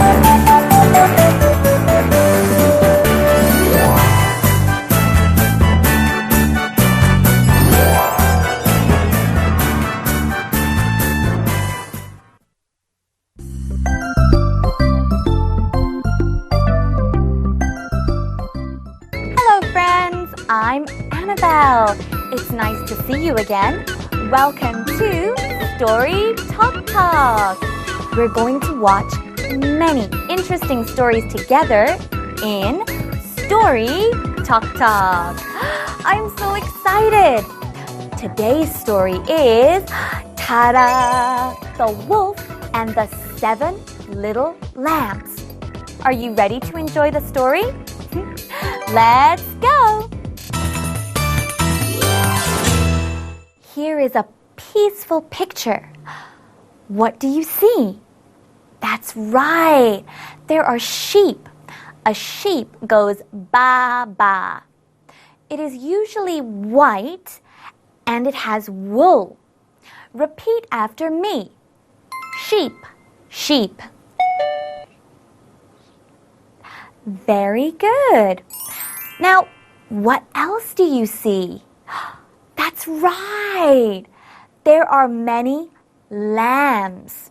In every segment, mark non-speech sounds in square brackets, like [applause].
Hello, friends. I'm Annabelle. It's nice to see you again. Welcome to Story Talk Talk. We're going to watch many interesting stories together in Story Talk Talk. [gasps] I'm so excited. Today's story is Ta-da! The Wolf and the Seven Little Lambs. Are you ready to enjoy the story? [laughs] Let's go! Here is a peaceful picture. What do you see? That's right. There are sheep. A sheep goes ba ba. It is usually white and it has wool. Repeat after me. Sheep, sheep. Very good. Now, what else do you see? [gasps] That's right. There are many lambs.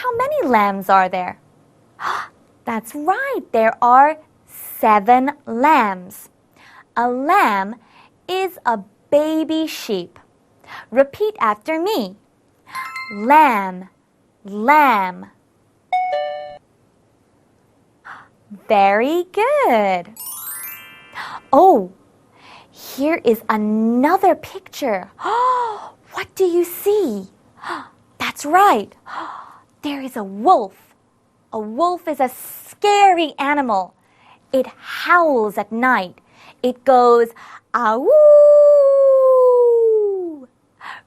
How many lambs are there? [gasps] That's right. There are seven lambs. A lamb is a baby sheep. Repeat after me. Lamb, lamb. [gasps] Very good. [gasps] Oh, here is another picture. what do you see? That's right. Oh, There is a wolf. A wolf is a scary animal. It howls at night. It goes, ow.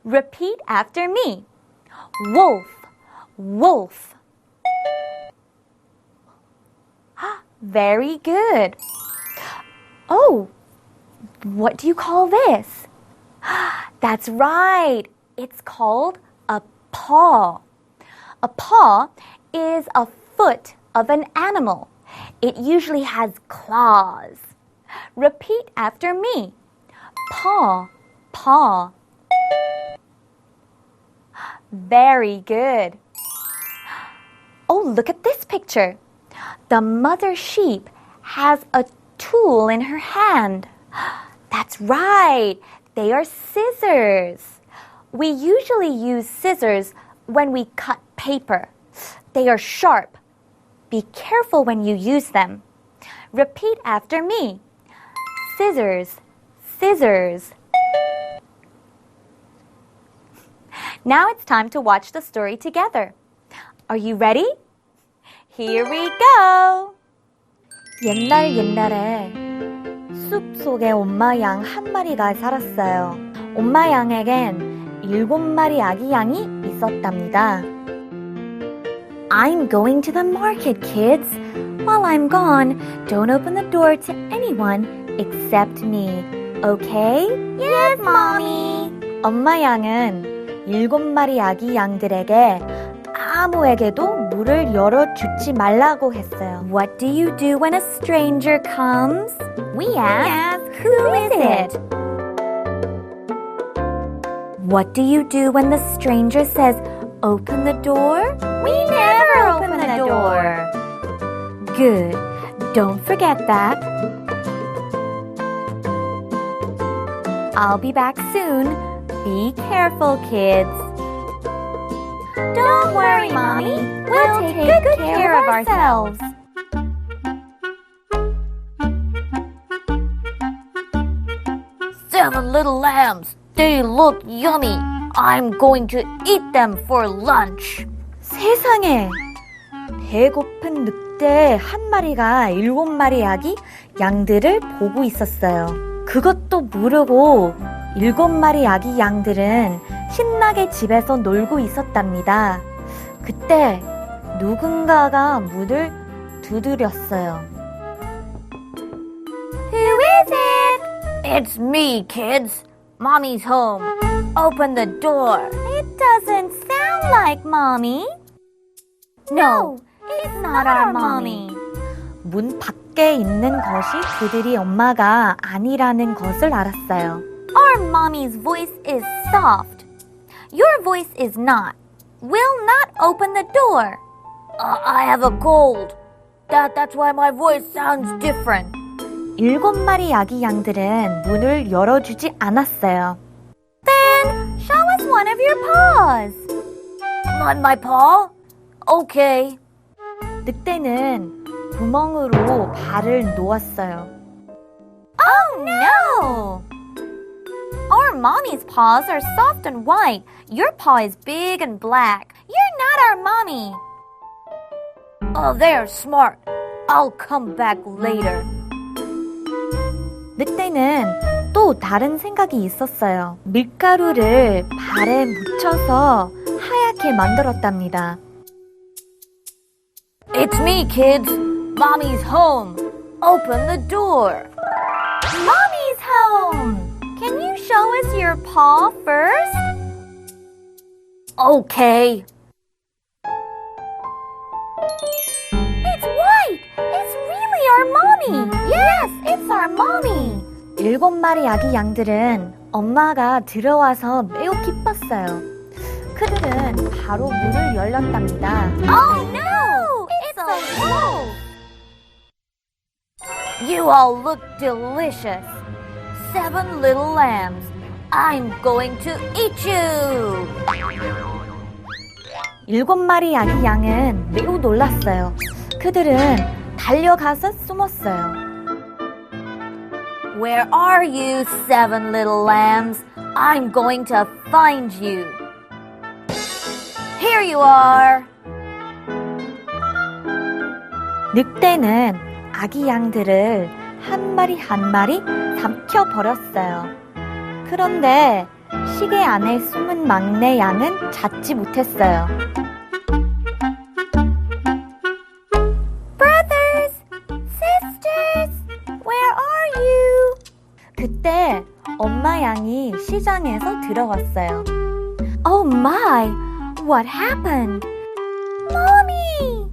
Repeat after me. Wolf, wolf. [gasps] Very good. Oh, what do you call this? [gasps] That's right. It's called a paw. A paw is a foot of an animal. It usually has claws. Repeat after me. Paw, paw. Very good. Oh, look at this picture. The mother sheep has a tool in her hand. [gasps] That's right. They are scissors. We usually use scissors when we cut paper. They are sharp. Be careful when you use them. Repeat after me. Scissors, scissors. Now it's time to watch the story together. Are you ready? Here we go! 옛날 옛날에 숲 속에 엄마 양 한 마리가 살았어요. 엄마 양에겐 일곱 마리 아기 양이 있었답니다. I'm going to the market, kids. While I'm gone, don't open the door to anyone except me. Okay? Yes, mommy. 엄마 양은 일곱 마리 아기 양들에게 아무에게도 문을 열어주지 말라고 했어요. What do you do when a stranger comes? We ask, who is it? What do you do when the stranger says, open the door? We never open the door. Good. Don't forget that. I'll be back soon. Be careful, kids. Don't worry, Mommy. We'll, take, good, care, of ourselves. Seven little lambs. They look yummy. I'm going to eat them for lunch. 세상에! 배고픈 늑대 한 마리가 일곱 마리 아기 양들을 보고 있었어요. 그것도 모르고 일곱 마리 아기 양들은 신나게 집에서 놀고 있었답니다. 그때 누군가가 문을 두드렸어요. Who is it? It's me, kids. Mommy's home. Open the door. It doesn't sound like Mommy. No, It's not our mommy. 문 밖에 있는 것이 그들이 엄마가 아니라는 것을 알았어요. Our mommy's voice is soft. Your voice is not. Will not open the door. Uh, I have a cold. That, that's why my voice sounds different. 일곱 마리 아기 양들은 문을 열어주지 않았어요. Then show us one of your paws. My, my paw? Okay. 늑대는 구멍으로 발을 놓았어요. Oh no! Our mommy's paws are soft and white. Your paw is big and black. You're not our mommy. Oh, they're smart. I'll come back later. 늑대는 또 다른 생각이 있었어요. 밀가루를 발에 묻혀서 하얗게 만들었답니다. It's me, kids. Mommy's home. Open the door. Mommy's home! Can you show us your paw first? Okay. It's white! It's really our mommy! Yes, it's our mommy! 일곱 마리 아기 양들은 엄마가 들어와서 매우 기뻤어요. 그들은 바로 문을 열렸답니다. Oh no! It's a wolf! You all look delicious. Seven little lambs. I'm going to eat you. 일곱 마리 아기 양은 매우 놀랐어요. 그들은 달려가서 숨었어요. Where are you, seven little lambs? I'm going to find you. Here you are. 늑대는 아기 양들을 한 마리 한 마리 삼켜 버렸어요. 그런데 시계 안에 숨은 막내 양은 찾지 못했어요. Brothers, sisters, where are you? 그때 엄마 양이 시장에서 들어왔어요. Oh my, what happened? Mommy!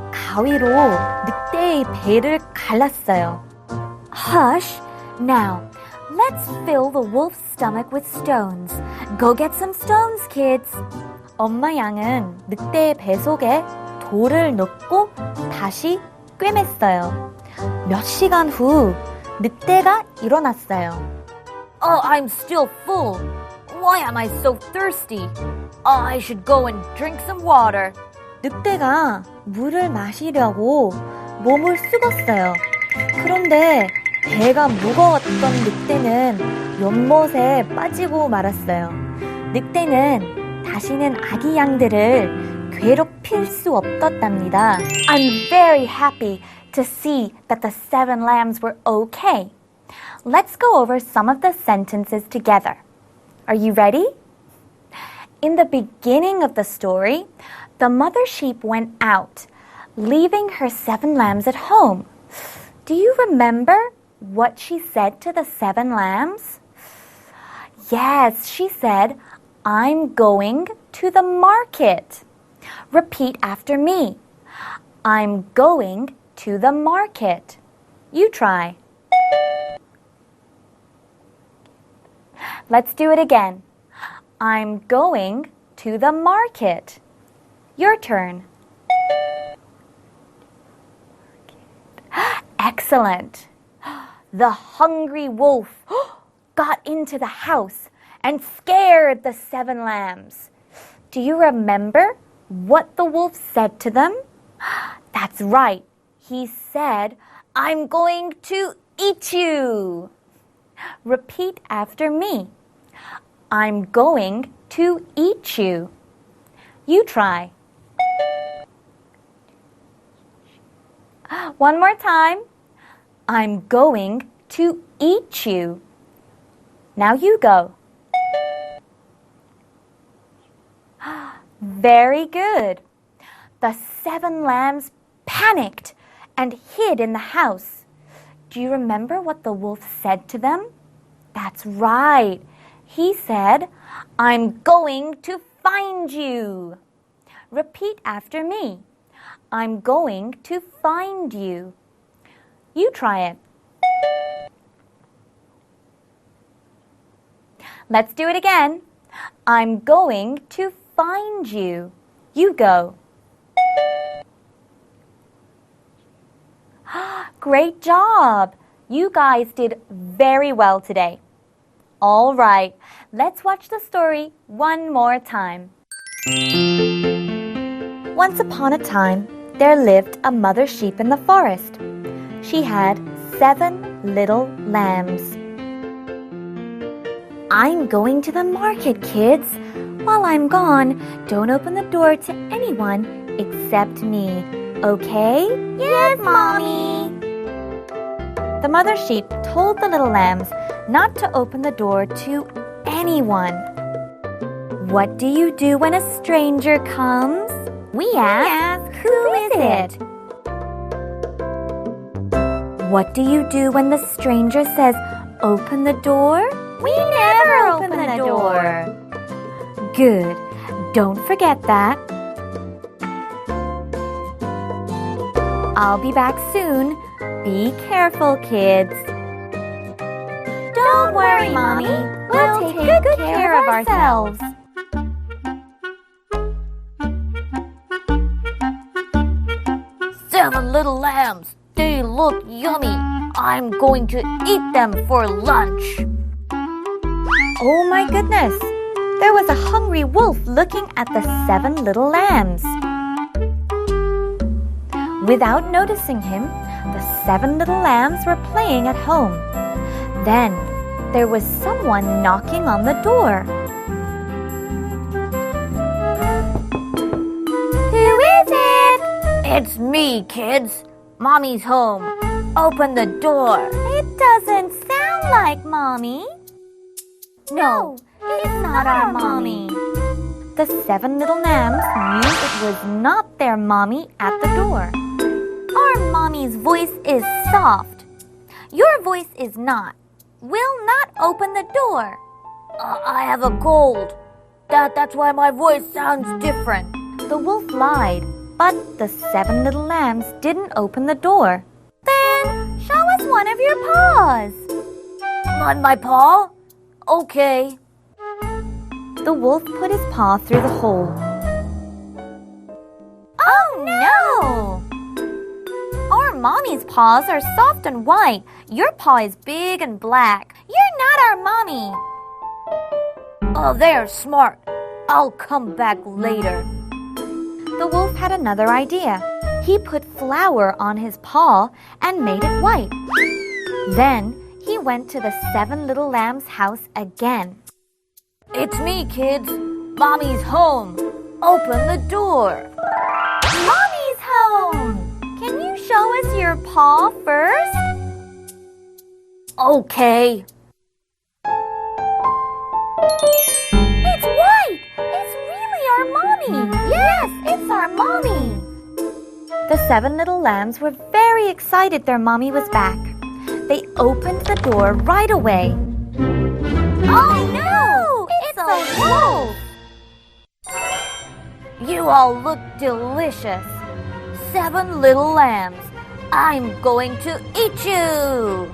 가위로 늑대의 배를 갈랐어요. Hush! Now, let's fill the wolf's stomach with stones. Go get some stones, kids. 엄마 양은 늑대의 배 속에 돌을 넣고 다시 꿰맸어요. 몇 시간 후 늑대가 일어났어요. Oh, I'm still full. Why am I so thirsty? Oh, I should go and drink some water. 늑대가 물을 마시려고 몸을 숙었어요. 그런데 배가 무거웠던 늑대는 연못에 빠지고 말았어요. 늑대는 다시는 아기 양들을 괴롭힐 수 없었답니다. I'm very happy to see that the seven lambs were okay. Let's go over some of the sentences together. Are you ready? In the beginning of the story, the mother sheep went out, leaving her seven lambs at home. Do you remember what she said to the seven lambs? Yes, she said, I'm going to the market. Repeat after me. I'm going to the market. You try. Let's do it again. I'm going to the market. Your turn. [gasps] Excellent. [gasps] The hungry wolf [gasps] got into the house and scared the seven lambs. Do you remember what the wolf said to them? That's right. He said, I'm going to eat you. Repeat after me. I'm going to eat you. You try. One more time. I'm going to eat you. Now you go. [gasps] Very good. The seven lambs panicked and hid in the house. Do you remember what the wolf said to them? That's right. He said, I'm going to find you. Repeat after me. I'm going to find you. You try it. Let's do it again. I'm going to find you. You go. [gasps] Great job! You guys did very well today. All right, let's watch the story one more time. Once upon a time, there lived a mother sheep in the forest. She had seven little lambs. I'm going to the market, kids. While I'm gone, don't open the door to anyone except me. Okay? Yes, Mommy. The mother sheep told the little lambs not to open the door to anyone. What do you do when a stranger comes? We ask, ask who is it? What do you do when the stranger says, open the door? We never open the door. Good. Don't forget that. I'll be back soon. Be careful, kids. Don't worry, Mommy. We'll, take, good, good care, of ourselves. Seven little lambs. They look yummy. I'm going to eat them for lunch. Oh my goodness! There was a hungry wolf looking at the seven little lambs. Without noticing him, the seven little lambs were playing at home. Then there was someone knocking on the door. It's me, kids. Mommy's home. Open the door. It doesn't sound like Mommy. No, it's not our mommy. The seven little lambs knew it was not their mommy at the door. Our mommy's voice is soft. Your voice is not. Will not open the door. Uh, I have a cold. That, that's why my voice sounds different. The wolf lied, but the seven little lambs didn't open the door. Then show us one of your paws. On my paw? Okay. The wolf put his paw through the hole. Oh no! Our mommy's paws are soft and white. Your paw is big and black. You're not our mommy. Oh, they're smart. I'll come back later. Had another idea. He put flour on his paw and made it white. Then he went to the seven little lambs' house again. It's me, kids. Mommy's home. Open the door. Mommy's home! Can you show us your paw first? Okay. The seven little lambs were very excited their mommy was back. They opened the door right away. Oh no! It's, a wolf! You all look delicious. Seven little lambs. I'm going to eat you.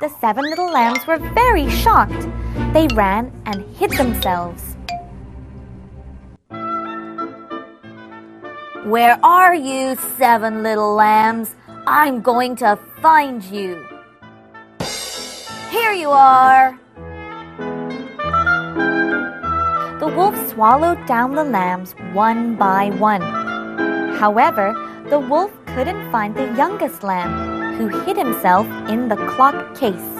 The seven little lambs were very shocked. They ran and hid themselves. Where are you, seven little lambs? I'm going to find you. Here you are. The wolf swallowed down the lambs one by one. However, the wolf couldn't find the youngest lamb, who hid himself in the clock case.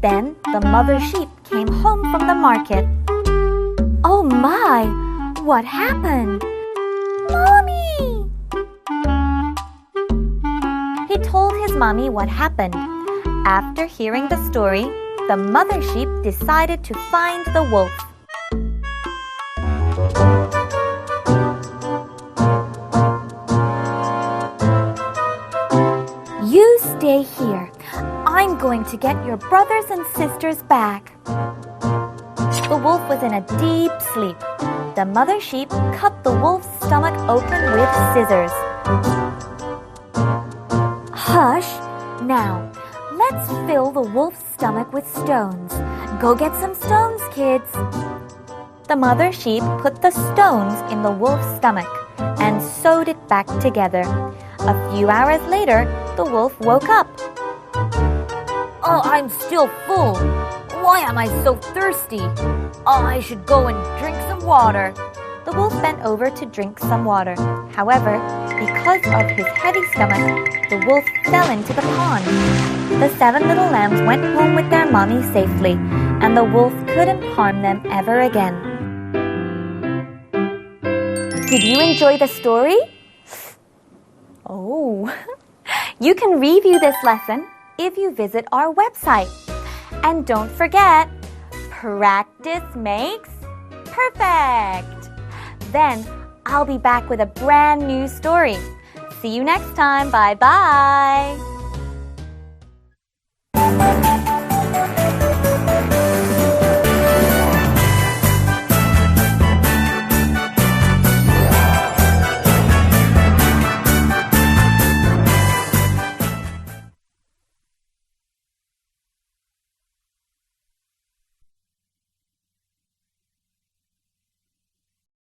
Then the mother sheep came home from the market. Oh my! What happened? Mommy! He told his mommy what happened. After hearing the story, the mother sheep decided to find the wolf. Going to get your brothers and sisters back. The wolf was in a deep sleep. The mother sheep cut the wolf's stomach open with scissors. Hush! Now, let's fill the wolf's stomach with stones. Go get some stones, kids. The mother sheep put the stones in the wolf's stomach and sewed it back together. A few hours later, the wolf woke up. Oh, I'm still full. Why am I so thirsty? Oh, I should go and drink some water. The wolf bent over to drink some water. However, because of his heavy stomach, the wolf fell into the pond. The seven little lambs went home with their mommy safely, and the wolf couldn't harm them ever again. Did you enjoy the story? Oh, [laughs] you can review this lesson if you visit our website. And don't forget, practice makes perfect. Then I'll be back with a brand new story. See you next time. Bye bye.